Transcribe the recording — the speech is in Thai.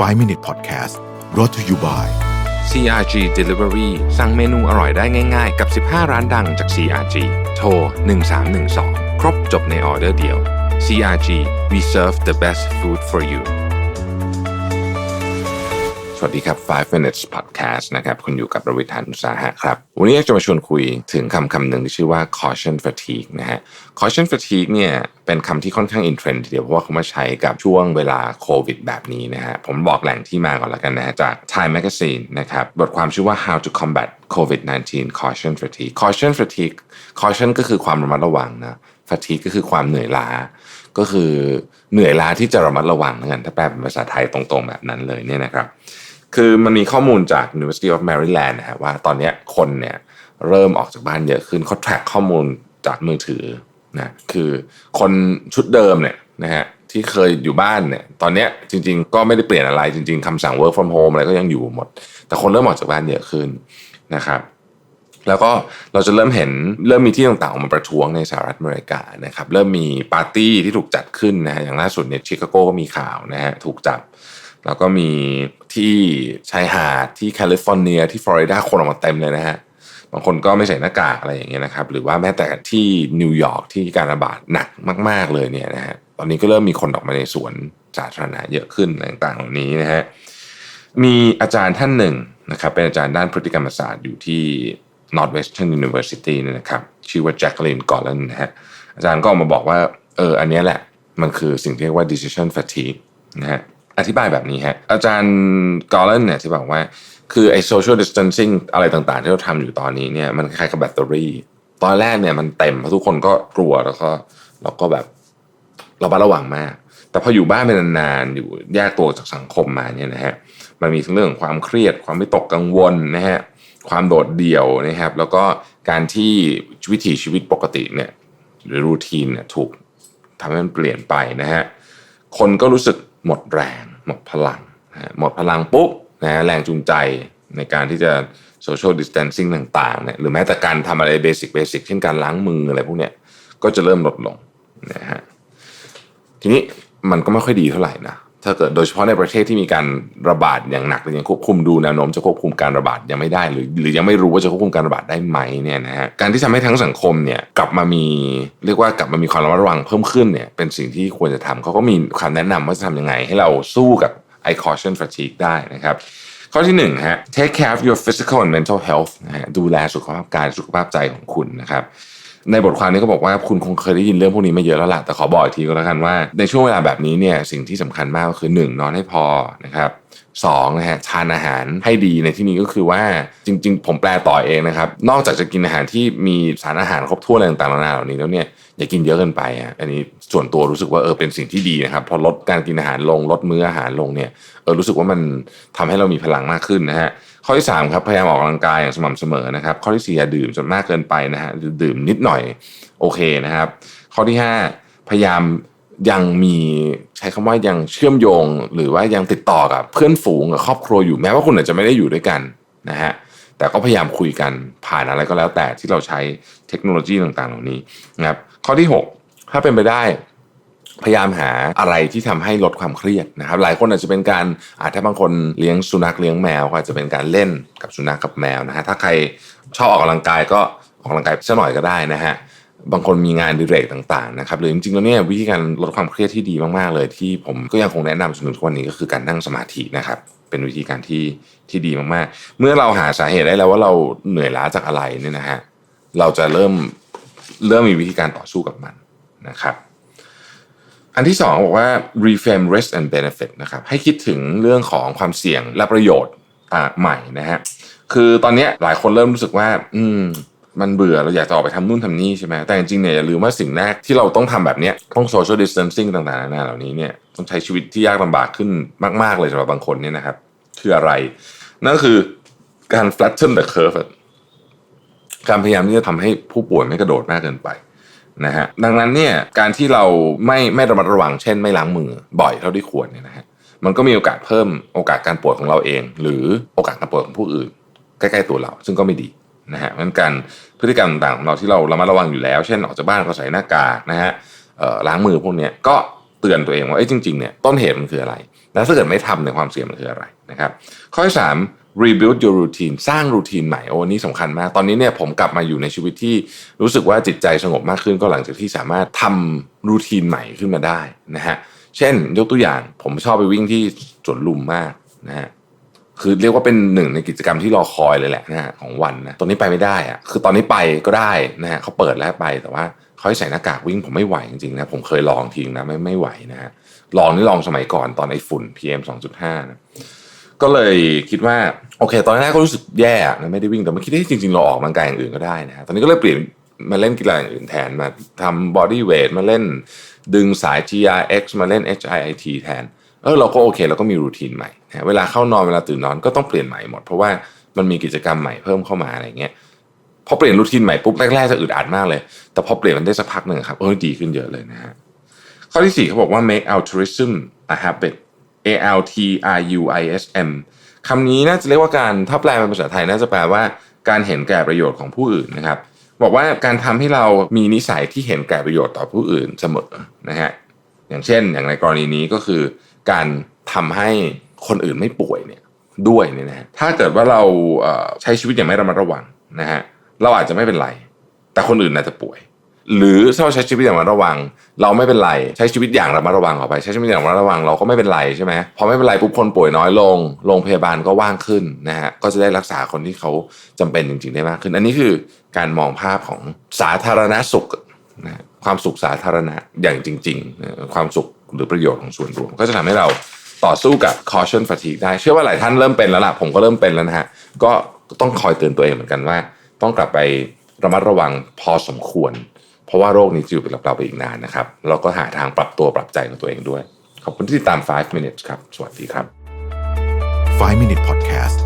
5 Minute Podcast brought to you by CRG Delivery สั่งเมนูอร่อยได้ง่ายๆ กับ 15 ร้านดังจาก CRG โทร 1312 ครบจบในออเดอร์เดียว CRG we serve the best food for you สวัสดีครับ 5 minutes podcast นะครับ คุณอยู่กับระวิทยานุสาหะครับ วันนี้อยากจะมาชวนคุยถึงคำคำหนึ่งที่ชื่อว่า caution fatigue นะฮะ caution fatigue เนี่ยเป็นคำที่ค่อนข้างอินเทรนด์ทีเดียวเพราะว่าเขามาใช้กับช่วงเวลาโควิดแบบนี้นะฮะผมบอกแหล่งที่มาก่อนแล้วกันนะฮะจาก Time Magazine นะครับบทความชื่อว่า how to combat COVID-19 caution fatigue caution fatigue caution ก็คือความระมัดระวังนะ fatigue ก็คือความเหนื่อยล้า ก็คือเหนื่อยล้าที่จะระมัดระวังนะกันถ้าแปลเป็นภาษาไทยตรงๆแบบนั้นเลยเนี่ยนะครับคือมันมีข้อมูลจาก University of Maryland นะฮะว่าตอนนี้คนเนี่ยเริ่มออกจากบ้านเยอะขึ้นเขา track ข้อมูลจากมือถือ นะคือคนชุดเดิมเนี่ยนะฮะที่เคยอยู่บ้านเนี่ยตอนนี้จริง ๆ ก็ไม่ได้เปลี่ยนอะไรจริง ๆคำสั่ง work from home อะไรก็ยังอยู่หมด แต่คนเริ่มออกจากบ้านเยอะขึ้นนะครับแล้วก็เราจะเริ่มเห็นเริ่มมีที่ต่างๆออกมาประท้วงในสหรัฐอเมริกานะครับเริ่มมีปาร์ตี้ที่ถูกจัดขึ้นนะฮะอย่างล่าสุดเนี่ยชิคาโกก็มีข่าวนะฮะถูกจับ แล้วก็มีที่ชายหาดที่แคลิฟอร์เนียที่ฟลอริดาคนออกมาเต็มเลยนะฮะ บางคนก็ไม่ใส่หน้ากากอะไรอย่างเงี้ยนะครับ หรือว่าแม้แต่ที่นิวยอร์กที่การระบาดหนักมาก ๆเลยเนี่ยนะฮะตอนนี้ก็เริ่มมีคนออกมาในสวนสาธารณะเยอะขึ้นต่างๆ เหล่านี้นะฮะมีอาจารย์ท่านหนึ่งนะครับเป็นอาจารย์ด้านพฤติกรรมศาสตร์อยู่ที่ Northwestern University นี่ยนะครับชื่อว่าแจ็คลินกอร์เลนนะฮะอาจารย์ก็ออกมาบอกว่าเอออันนี้แหละมันคือสิ่งที่เรียกว่า decision fatigue นะฮะ อธิบายแบบนี้ฮะอาจารย์กอร์เลนเนี่ยที่บอกว่า คือไอ้ social distancing อะไรต่างๆ ที่เราทำอยู่ตอนนี้เนี่ยมันคล้ายกับแบตเตอรี่ ตอนแรกเนี่ยมันเต็มเพราะทุกคนก็กลัวแล้วก็เราก็แบบเราบ้าระวังมาก แต่พออยู่บ้านเป็นนานๆอยู่แยกตัวจากสังคมมาเนี่ยนะฮะมันมีทั้งเรื่องของความเครียดความไม่ตกกังวลนะฮะความโดดเดี่ยวนะครับ แล้วก็การที่วิถีชีวิตปกติเนี่ยหรือรูทีนเนี่ยถูกทำให้มันเปลี่ยนไปนะฮะคนก็รู้สึก หมดแรง หมดพลังหมดพลังปุ๊บนะแรงจูงใจในการที่จะโซเชียลดิสแตนซิ่งต่างๆเนี่ยหรือแม้แต่การทำอะไรเบสิกเบสิกเช่นการล้างมืออะไรพวกเนี้ยก็จะเริ่มลดลงนะฮะทีนี้มันก็ไม่ค่อยดีเท่าไหร่นะ ถ้าเกิดโดยเฉพาะในประเทศที่มีการระบาดอย่างหนักหรือยังควบคุมดูแนวโน้มจะควบคุมการระบาดยังไม่ได้ หรือหรือยังไม่รู้ว่าจะควบคุมการระบาดได้ไหมเนี่ยนะฮะการที่ทำให้ทั้งสังคมเนี่ยกลับมามีเรียกว่ากลับมามีความระมัดระวังเพิ่มขึ้นเนี่ยเป็นสิ่งที่ควรจะทำเขาก็มีคำแนะนำว่าจะทำยังไง ให้เราสู้กับ i caution fatigue ได้นะครับข้อที่หนึ่งฮะ take care of your physical and mental health นะฮะดูแลสุขภาพกายสุขภาพใจของคุณนะครับ ในบทความนี้ก็บอกว่าคุณคงเคยได้ยินเรื่องพวกนี้มาเยอะแล้วล่ะแต่ขอบอกอีกทีก็แล้วกันว่า ในช่วงเวลาแบบนี้เนี่ยสิ่งที่สำคัญมากก็คือ 1 นอนให้พอนะครับสองนะฮะทานอาหารให้ดีในที่นี้ก็คือว่าจริง ๆ ผมแปลต่อเองนะครับ นอกจากจะกินอาหารที่มีสารอาหารครบถ้วนอะไรต่างๆนานาเหล่านี้แล้วเนี่ยอย่ากินเยอะเกินไปอะอันนี้ส่วนตัวรู้สึกว่าเออเป็นสิ่งที่ดีนะครับพอลดการกินอาหารลงลดมื้ออาหารลงเนี่ยเออรู้สึกว่ามันทำให้เรามีพลังมากขึ้นนะฮะ ข้อที่3ครับพยายามออกกำลังกายอย่างสม่ำเสมอนะครับ ข้อที่4อย่าดื่มจนมากเกินไปนะฮะดื่มนิดหน่อยโอเคนะครับ ข้อที่ 5 พยายามยังมีใช้คำว่ายังเชื่อมโยง หรือว่ายังติดต่อกับเพื่อนฝูงกับครอบครัวอยู่แม้ว่าคุณอาจจะไม่ได้อยู่ด้วยกันนะฮะแต่ก็พยายามคุยกันผ่านอะไรก็แล้วแต่ที่เราใช้เทคโนโลยีต่างๆ เหล่านี้นะครับข้อที่ 6 ถ้าเป็นไปได้ พยายามหาอะไรที่ทำให้ลดความเครียดนะครับ หลายคนอาจจะเป็นการอาจถ้าบางคนเลี้ยงสุนัขเลี้ยงแมวก็อาจจะเป็นการเล่นกับสุนัขกับแมวนะฮะถ้าใครชอบออกกำลังกายก็ออกกำลังกายสักหน่อยก็ได้นะฮะบางคนมีงานดิเรกต่างๆนะครับหรือจริงๆแล้วเนี่ยวิธีการลดความเครียดที่ดีมากๆเลย ที่ผมก็ยังคงแนะนำจนถึงทุกวันนี้ก็คือการนั่งสมาธินะครับเป็นวิธีการที่ที่ดีมากๆ เมื่อเราหาสาเหตุได้แล้วว่าเราเหนื่อยล้าจากอะไรเนี่ยนะฮะเราจะเริ่มเริ่มมีวิธีการต่อสู้กับมันนะครับ อันที่สองบอกว่า reframe risk and benefit นะครับให้คิดถึงเรื่องของความเสี่ยงและประโยชน์ใหม่นะฮะคือตอนนี้หลายคนเริ่มรู้สึกว่า อืมมันเบื่อเราอยากจะออกไปทำนู่นทำนี่ใช่ไหมแต่จริงๆเนี่ยอย่าลืมว่าสิ่งแรกที่เราต้องทำแบบนี้ต้อง social distancing ต่างๆนานาเหล่านี้เนี่ยต้องใช้ชีวิตที่ยากลำบากขึ้นมาก ๆเลยสำหรับบางคนเนี่ยนะครับ คืออะไร นั่นคือการ flatten the curve การพยายามที่จะทำให้ผู้ป่วยไม่กระโดดมากเกินไป นะฮะดังนั้นเนี่ยการที่เราไม่ไม่ระมัดระวังเช่น ไม่ล้างมือบ่อยเท่าที่ควรเนี่ยนะฮะมันก็มีโอกาสเพิ่มโอกาสการป่วยของเราเอง หรือโอกาสการป่วยของผู้อื่น ใกล้ๆตัวเรา ซึ่งก็ไม่ดีนะฮะมันการพฤติกรรมต่างๆของเราที่เราระมัดระวังอยู่แล้ว เช่นออกจากบ้านก็ใส่หน้ากากนะฮะล้างมือพวกนี้ก็เตือนตัวเองว่าเอ้ยจริงๆเนี่ยต้นเหตุมันคืออะไร แล้วถ้าเกิดไม่ทำเนี่ยความเสี่ยงมันคืออะไรนะครับ ข้อที่สาม rebuild your routine สร้างรูทีนใหม่โอ้นี่สำคัญมาก ตอนนี้เนี่ยผมกลับมาอยู่ในชีวิตที่รู้สึกว่าจิตใจสงบมากขึ้นก็หลังจากที่สามารถทำรูทีนใหม่ขึ้นมาได้นะฮะเช่น ยกตัวอย่างผมชอบไปวิ่งที่สวนลุมมากนะฮะคือเรียกว่าเป็นหนึ่งในกิจกรรมที่รอคอยเลยแหละนะฮะของวันนะตอนนี้ไปไม่ได้อะคือตอนนี้ไปก็ได้นะฮะเขาเปิดแล้วไปแต่ว่าเขาให้ใส่หน้ากากวิ่งผมไม่ไหวจริงๆนะผมเคยลองทีนะไม่ไม่ไหวนะฮะลองนี่ลองสมัยก่อนตอนไอ้ฝุ่น PM 2.5นะ ก็เลยคิดว่าโอเค ตอนแรกก็รู้สึกแย่นะไม่ได้วิ่งแต่ไม่คิดว่าจริงๆเราออกกำลังกายอย่างอื่นก็ได้นะฮะตอนนี้ก็เลยเปลี่ยนมาเล่นกีฬาอย่างอื่นแทนมาทำ body weight มาเล่นดึงสาย GRX มาเล่น HIIT แทนเออเราก็โอเคเราก็มีรูทีนใหม่นะเวลาเข้านอนเวลาตื่นนอนก็ต้องเปลี่ยนใหม่หมด เพราะว่ามันมีกิจกรรมใหม่เพิ่มเข้ามาอะไรเงี้ยพอเปลี่ยนรูทีนใหม่ปุ๊บแรกๆจะอึดอัดมากเลย แต่พอเปลี่ยนมันได้สักพักหนึ่งครับเออดีขึ้นเยอะเลยนะฮะข้อที่สี่เขาบอกว่า make altruism a habit A L T R U I S M คำนี้น่าจะเรียกว่าการถ้าแปลเป็นภาษาไทยน่าจะแปลว่าการเห็นแก่ประโยชน์ของผู้อื่นนะครับ บอกว่าการทำให้เรามีนิสัยที่เห็นแก่ประโยชน์ต่อผู้อื่นเสมอนะฮะอย่างเช่น อย่างในกรณีนี้ก็คือ การทำให้คนอื่นไม่ป่วยเนี่ยด้วยเนี่ยนะฮะถ้าเกิดว่าเราใช้ชีวิตอย่างไม่ระมัดระวังนะฮะเราอาจจะไม่เป็นไร แต่คนอื่นอาจจะป่วย หรือถ้าเราใช้ชีวิตอย่างระมัดระวัง เราไม่เป็นไรใช้ชีวิตอย่างระมัดระวังออกไป ใช้ชีวิตอย่างระมัดระวังเราก็ไม่เป็นไรใช่ไหมพอไม่เป็นไรปุ๊บคนป่วยน้อยลงโรงพยาบาลก็ว่างขึ้นนะฮะก็จะได้รักษาคนที่เขาจำเป็นจริงๆได้มากขึ้น อันนี้คือการมองภาพของสาธารณสุขนะความสุขสาธารณะอย่างจริงๆ ความสุขหรือประโยชน์ของส่วนรวม ก็จะทำให้เราต่อสู้กับ caution fatigue ได้เชื่อว่าหลายท่านเริ่มเป็นแล้วล่ะผมก็เริ่มเป็นแล้วนะฮะก็ต้องคอยเตือนตัวเองเหมือนกันว่า ต้องกลับไประมัดระวังพอสมควร เพราะว่าโรคนี้จะอยู่กับเราไปอีกนานนะครับ เราก็หาทางปรับตัวปรับใจของตัวเองด้วย ขอบคุณที่ติดตาม 5 minutes ครับ สวัสดีครับ 5 Minute Podcast